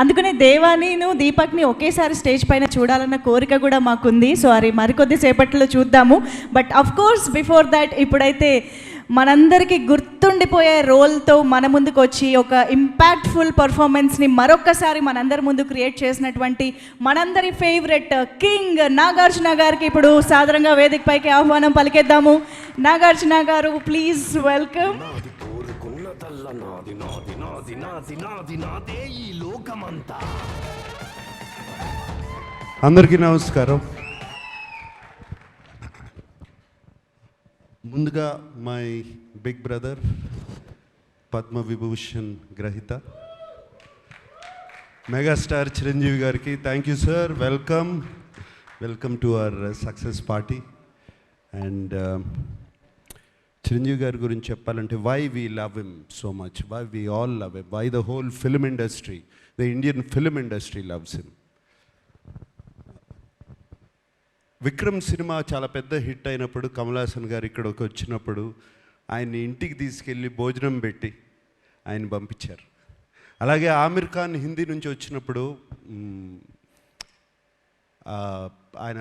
అందుకనే దేవానిను దీపక్ని ఒకేసారి స్టేజ్ పైన చూడాలన్న కోరిక కూడా మాకుంది. సో అది మరికొద్ది సేపట్లో చూద్దాము. But of course before that ఇప్పుడైతే మనందరికీ గుర్తుండిపోయే రోల్తో మన ముందుకు వచ్చి ఒక ఇంపాక్ట్ఫుల్ పర్ఫార్మెన్స్ని మరొక్కసారి మనందరి ముందు క్రియేట్ చేసినటువంటి మనందరి ఫేవరెట్ కింగ్ uh, నాగార్జున గారికి ఇప్పుడు సాధారణంగా వేదిక పైకి ఆహ్వానం పలికేద్దాము. నాగార్జున గారు ప్లీజ్ వెల్కమ్ నాది కోరుకున్నదల్ల నాది నాది నాది నాది నాది నాదే ఈ లోకమంతా అందరికీ నమస్కారం ముందుగా my big brother Padma Vibhushan గ్రహీత మెగాస్టార్ చిరంజీవి గారికి thank you sir welcome welcome to our success party and Chiranjeevi గారి గురించి చెప్పాలంటే why we love him so much why we all love him why the whole film industry the Indian film industry loves him Vikram cinema చాలా పెద్ద hit అయినప్పుడు కమలాసన్ గారు ఇక్కడికి వచ్చినప్పుడు ఆయన్ని ఇంటికి తీసుకెళ్ళి భోజనం పెట్టి ఆయన పంపించారు. అలాగే ఆమిర్ ఖాన్ హిందీ నుంచి వచ్చినప్పుడు ఆయన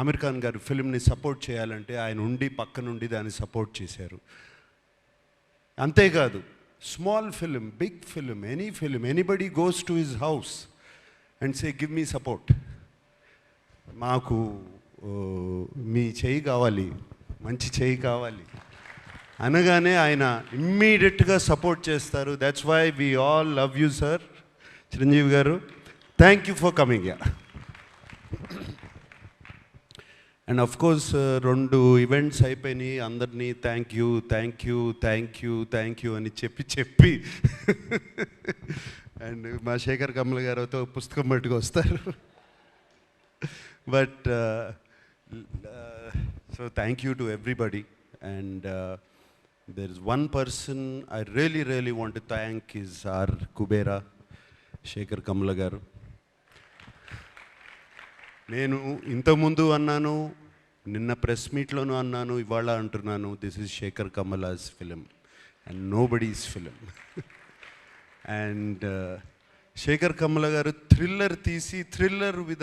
ఆమిర్ ఖాన్ గారు ఫిల్మ్ని సపోర్ట్ చేయాలంటే ఆయన ఉండి పక్క నుండి దాన్ని సపోర్ట్ చేశారు. అంతేకాదు small film big film any film anybody goes to his house and say give me support. మాకు మీ చేయి కావాలి మంచి చేయి కావాలి. అనగానే ఆయన ఇమ్మీడియట్గా సపోర్ట్ చేస్తారు. That's why we all love you sir Chiranjeevi garu thank you for coming yeah and of course రెండు ఈవెంట్స్ అయిపోయినాయి. అందరినీ thank you thank you thank you thank you అని చెప్పి చెప్పి. అండ్ మా శేఖర్ కమల్ గారితో పుస్తకం పట్టుకు వస్తారు. But so thank you to everybody and there is one person I really really want thank is our Kubera Sekhar Kammula garu నేను ఇంతకుముందు అన్నాను నిన్న ప్రెస్ మీట్లోనూ అన్నాను ఇవాళ అంటున్నాను this is Sekhar Kammula's film and nobody's film and Sekhar Kammula garu thriller తీసి thriller with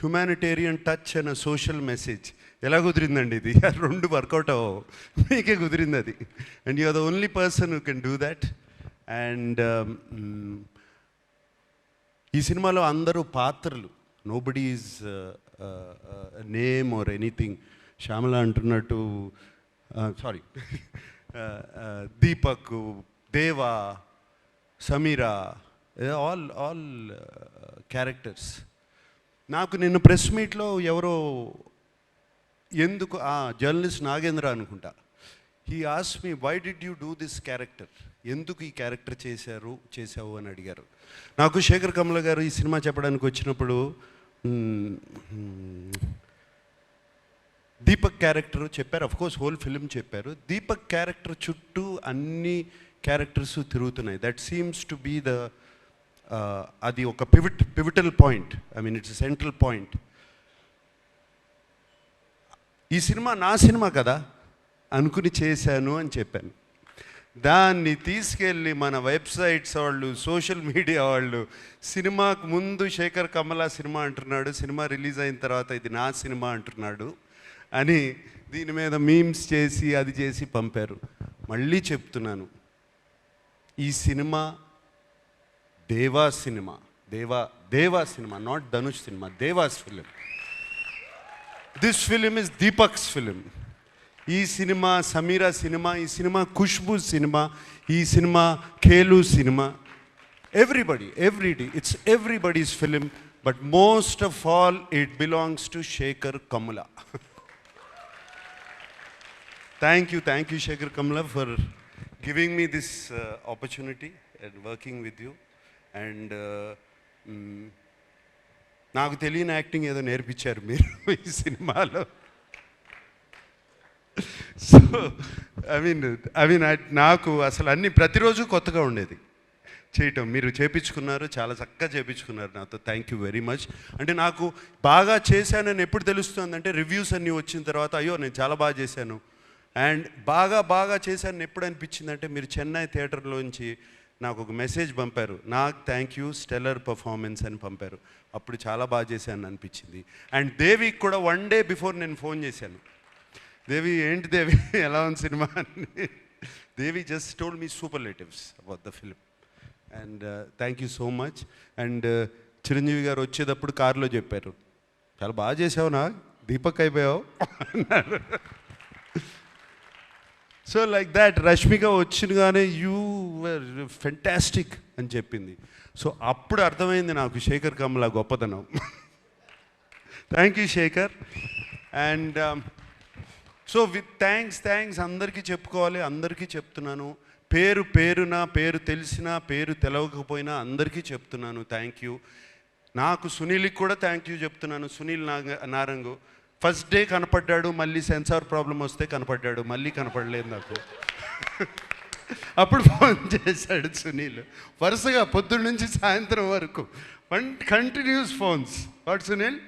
humanitarian touch and social message ఎలా కుదిరిందండి ఇది? రెండు వర్కౌట్ అవ్వవు. మీకే కుదిరింది అది. And you are the only person you can do that and ఈ సినిమాలో అందరూ పాత్రలు nobody name are anything Shyamala అంటున్నట్టు sorry Deepak Deva Sameera all all characters నాకు నిన్న ప్రెస్ మీట్లో ఎవరో ఎందుకు జర్నలిస్ట్ నాగేంద్ర అనుకుంటా. He as me why did you do this character ఎందుకు ఈ క్యారెక్టర్ చేశారు చేశావు? అని అడిగారు. నాకు శేఖర్ కమల గారు ఈ సినిమా చెప్పడానికి వచ్చినప్పుడు దీపక్ క్యారెక్టర్ చెప్పారు. అఫ్ కోర్స్ హోల్ ఫిలిం చెప్పారు. దీపక్ క్యారెక్టర్ చుట్టూ అన్ని క్యారెక్టర్స్ తిరుగుతున్నాయి. That seems to be the అది ఒక pivot pivotal point I mean it's central point ఈ సినిమా నా సినిమా కదా? అనుకుని చేశాను అని చెప్పాను. దాన్ని తీసుకెళ్ళి మన వెబ్సైట్స్ వాళ్ళు సోషల్ మీడియా వాళ్ళు సినిమాకు ముందు శేఖర్ కమలా సినిమా అంటున్నాడు సినిమా రిలీజ్ అయిన తర్వాత ఇది నా సినిమా అంటున్నాడు అని దీని మీద మీమ్స్ చేసి అది చేసి పంపారు. మళ్ళీ చెప్తున్నాను. ఈ cinema Deva cinema Deva Deva cinema not Dhanush cinema Deva's film. This film is Deepak's film ఈ సినిమా సమీరా సినిమా ఈ సినిమా ఖుష్బు సినిమా ఈ cinema ఖేలు cinema. Everybody everybody it's everybody's film but most of all it belongs to Sekhar Kammula thank you thank you Sekhar Kammula for giving me this opportunity and working with you and నాకు తెలియని acting ఏదో నేర్పించారు మీరు ఈ సినిమాలో. So I mean I mean నాకు అసలు అన్ని ప్రతిరోజు కొత్తగా ఉండేది. చేయటం మీరు చేపించుకున్నారు చాలా చక్కగా చేపించుకున్నారు నాతో. థ్యాంక్ యూ వెరీ మచ్ అంటే నాకు బాగా చేశానని ఎప్పుడు తెలుస్తుందంటే రివ్యూస్ అన్నీ వచ్చిన తర్వాత అయ్యో నేను చాలా బాగా చేశాను. అండ్ బాగా బాగా చేశాను ఎప్పుడు అనిపించిందంటే మీరు చెన్నై థియేటర్లోంచి నాకు ఒక మెసేజ్ పంపారు. నాకు థ్యాంక్ యూ స్టెల్లర్ పర్ఫార్మెన్స్ అని పంపారు. అప్పుడు చాలా బాగా చేశాను అనిపించింది. అండ్ దేవికి కూడా వన్ డే బిఫోర్ నేను ఫోన్ చేశాను. దేవి ఏంటి దేవి? ఎలా ఉంది సినిమా అని? Devi just told me superlatives about the film and thank you so much and Chiranjeevi garu వచ్చేటప్పుడు కారులో చెప్పారు. చాలా బాగా చేసావు నా దీపక్ అయిపోయావు. అన్నారు. సో లైక్ దాట్ రష్మిక వచ్చినగానే యూ వర్ ఫెంటాస్టిక్ అని చెప్పింది. సో అప్పుడు అర్థమైంది నాకు శేఖర్ కమల గొప్పతనం. Thank you Sekhar. And so with thanks thanks అందరికీ చెప్పుకోవాలి అందరికీ చెప్తున్నాను. పేరు పేరున పేరు తెలిసినా పేరు తెలవకపోయినా అందరికీ చెప్తున్నాను థ్యాంక్ యూ నాకు సునీల్కి కూడా థ్యాంక్ యూ చెప్తున్నాను సునీల్ నాగ నారంగు. ఫస్ట్ డే కనపడ్డాడు మళ్ళీ సెన్సార్ ప్రాబ్లం వస్తే కనపడ్డాడు మళ్ళీ కనపడలేదు నాకు. అప్పుడు ఫోన్ చేశాడు సునీల్. వరుసగా పొద్దున్న నుంచి సాయంత్రం వరకు. One continuous phones what Sunil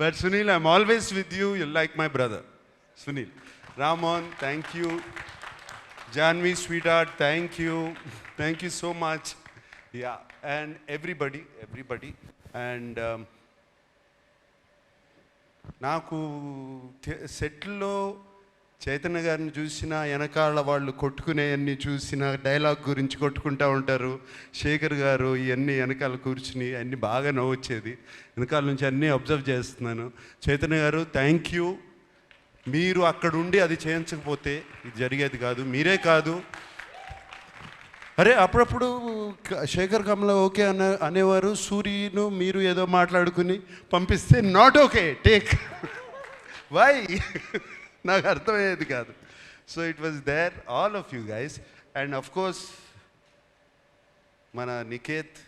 but Sunil I'm always with you you like my brother Sunil. Ramon thank you Janhvi sweetheart thank you thank you so much yeah and everybody everybody and నాకు సెట్లో చైతన్య గారిని చూసిన వెనకాల వాళ్ళు కొట్టుకునేవన్నీ చూసిన dialogue గురించి కొట్టుకుంటూ ఉంటారు. శేఖర్ గారు ఇవన్నీ వెనకాల కూర్చుని అన్నీ బాగా నవ్వొచ్చేది. వెనకాల నుంచి అన్నీ అబ్జర్వ్ చేస్తున్నాను. చైతన్య గారు థ్యాంక్ యూ మీరు అక్కడుండి అది చేయించకపోతే ఇది జరిగేది కాదు. మీరే కాదు. అరే అప్పుడప్పుడు శేఖర్ కమల ఓకే అనే అనేవారు సూర్యును మీరు ఏదో మాట్లాడుకుని పంపిస్తే నాట్ ఓకే టేక్. వై నాకు అర్థమయ్యేది కాదు. So it was there all of you guys and of course మన Niketh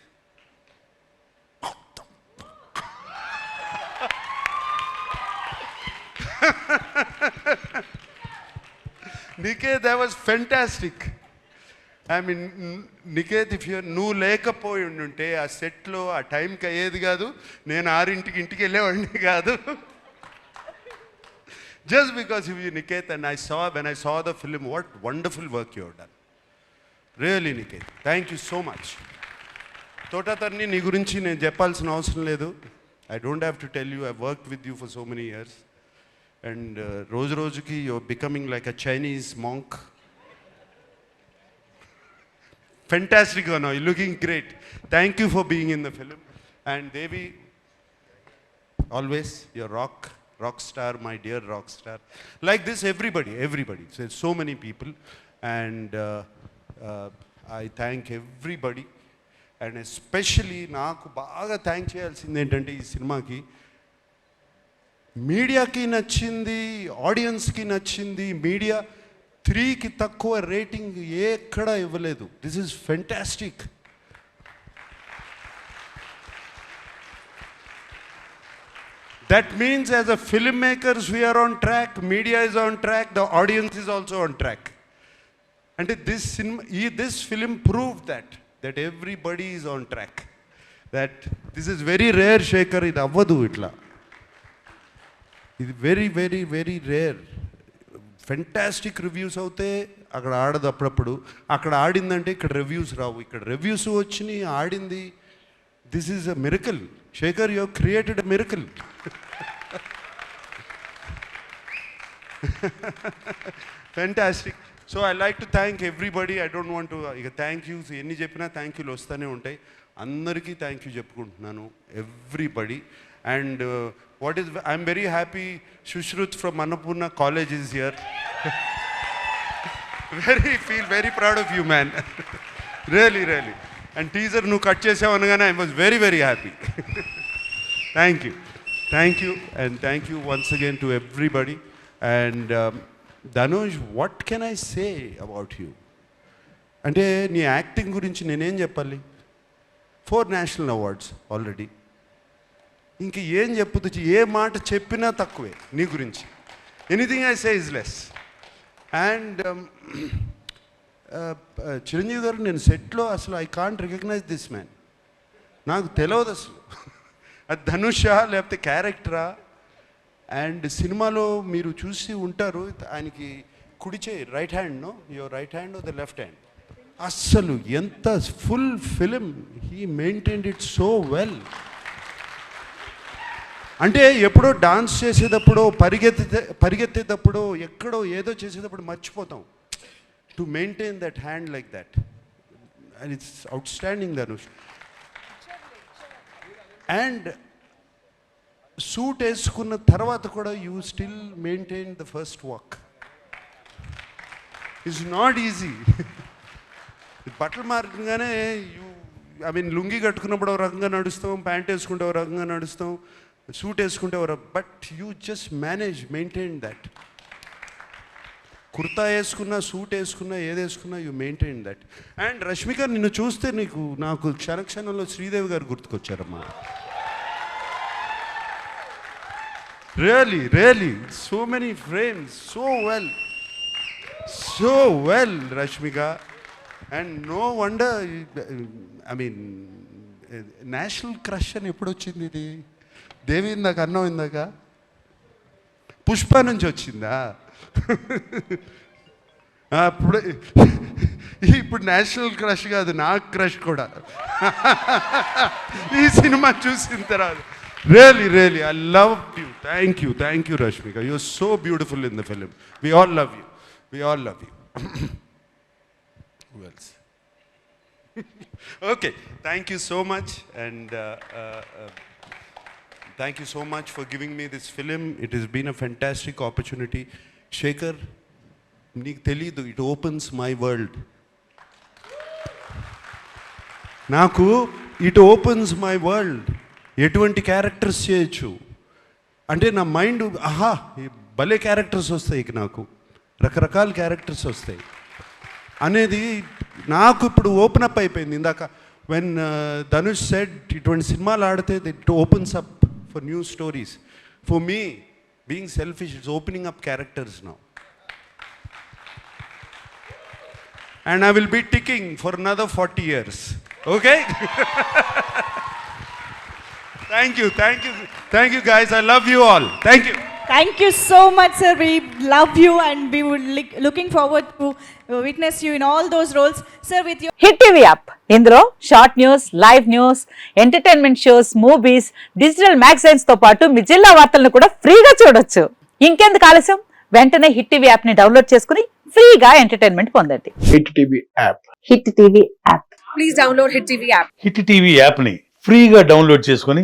Niketh I was fantastic I mean Niketh if you నువ్వు లేకపోయి ఉంటే ఆ సెట్లో ఆ టైంకి అయ్యేది కాదు. నేను ఆరింటికి ఇంటికి వెళ్ళేవాడిని కాదు. Just because if you Niketh and I saw when I saw the film what wonderful work you done really Niketh thank you so much Thota Tharani నీ గురించి నేను చెప్పాల్సిన అవసరం లేదు. I don't have to tell you I work with you for so many years and రోజు రోజుకి your becoming like a Chinese monk fantastic అన్నా you looking great thank you for being in the film and Devi always your rock rock star my dear rock star like this everybody everybody so many people and I thank everybody and especially నాకు బాగా thank చేయాల్సింది ఏంటంటే ఈ సినిమాకి మీడియాకి నచ్చింది ఆడియన్స్కి నచ్చింది మీడియా త్రీకి తక్కువ రేటింగ్ ఎక్కడ ఇవ్వలేదు. This is fantastic that means as a film makers we are on track media is on track the audience is also on track అంటే దిస్ సినిమా ఈ this film prove that that everybody is on track that this is very rare Sekhar ఇది అవ్వదు ఇట్లా ఇది very very very rare fantastic reviews అవుతే అక్కడ ఆడదు అప్పుడప్పుడు. అక్కడ ఆడిందంటే ఇక్కడ రివ్యూస్ రావు. ఇక్కడ రివ్యూస్ వచ్చినాయి ఆడింది. This is a miracle Sekhar you created a miracle fantastic so I like to thank everybody I don't want to ఇక థ్యాంక్ యూస్ ఎన్ని చెప్పినా థ్యాంక్ యూలు వస్తూనే ఉంటాయి. అందరికీ థ్యాంక్ యూ చెప్పుకుంటున్నాను everybody and what is I'm very happy Sushruth from Annapurna college is here very feel very proud of you man really really and teaser నువ్వు cut చేసావు అనగానే I was very very happy thank you thank you and thank you once again to everybody and Dhanush what can I say about you అంటే నీ acting గురించి నేనేం చెప్పాలి? Four national awards already ఇంక ఏం చెప్పుతుంది ఏ మాట చెప్పినా తక్కువే నీ గురించి. Anything I say is less and Chiranjeevi garu నేను సెట్లో అసలు I can't recognise this man నాకు తెలియదు అసలు. అది ధనుషా లేకపోతే క్యారెక్టరా? అండ్ సినిమాలో మీరు చూసి ఉంటారు ఆయనకి కుడిచే right హ్యాండ్ను your right hand the left hand అస్సలు ఎంత full film he maintain it so well అంటే ఎప్పుడో డాన్స్ చేసేటప్పుడు పరిగెత్తితే పరిగెత్తేటప్పుడు ఎక్కడో ఏదో చేసేటప్పుడు మర్చిపోతాం. To maintain that hand like that and it's outstanding Dhanush and suit వేసుకున్న తర్వాత కూడా you still maintain the first walk it's not easy బట్టలు మారగానే యూ ఐ మీన్ లుంగి కట్టుకున్నప్పుడు ఒక రకంగా నడుస్తాం ప్యాంట్ వేసుకుంటే ఒక రకంగా నడుస్తాం. సూట్ వేసుకుంటే ఒక but you just manage maintain that kurta వేసుకున్నా సూట్ వేసుకున్నా ఏది వేసుకున్నా you maintain that and Rashmika నిన్ను చూస్తే నీకు నాకు క్షణక్షణంలో శ్రీదేవి గారు గుర్తుకొచ్చారమ్మా. Really really so many frames so well so well Rashmika. And no wonder I mean national crush అని ఎప్పుడు వచ్చింది ఇది? దేవి ఇందాక అన్నం ఇందాక? పుష్ప నుంచి వచ్చిందా? అప్పుడు ఇప్పుడు నేషనల్ క్రష్ కాదు నా క్రష్ కూడా. ఈ సినిమా చూసిన తర్వాత. Really really I love you thank you thank you Rashmika you so beautiful in the film we all love you we all love you wells okay thank you so much and thank you so much for giving me this film it is been a fantastic opportunity Sekhar నీకు తెలీదు it opens my world నాకు it opens my world ఎటువంటి characters చేయొచ్చు? అంటే నా mind ఆహా ఈ భలే క్యారెక్టర్స్ వస్తాయి ఇక నాకు. రకరకాల క్యారెక్టర్స్ వస్తాయి. అనేది నాకు ఇప్పుడు ఓపెన్ అప్ అయిపోయింది. ఇందాక వెన్ ధనుష్ సెడ్ ఇటువంటి సినిమాలు ఆడితే it opens up for new stories. For me, being selfish is opening up characters now. And I will be ticking for another 40 years. Okay? thank you, thank you, thank you guys. I love you all. Thank you. Thank you so much sir we love you and we would looking forward to witness you in all those roles sir with you hit TV app ఇందులో short news live news entertainment shows movies digital మ్యాగజైన్స్తో పాటు మీ జిల్లా వార్తలను కూడా ఫ్రీగా చూడొచ్చు. ఇంకెందుకు ఆలస్యం? వెంటనే హిట్ టీవీ యాప్ని డౌన్లోడ్ చేసుకుని ఫ్రీగా ఎంటర్టైన్మెంట్ పొందండి. Hit TV app hit TV app hit TV యాప్ని ఫ్రీగా డౌన్లోడ్ చేసుకొని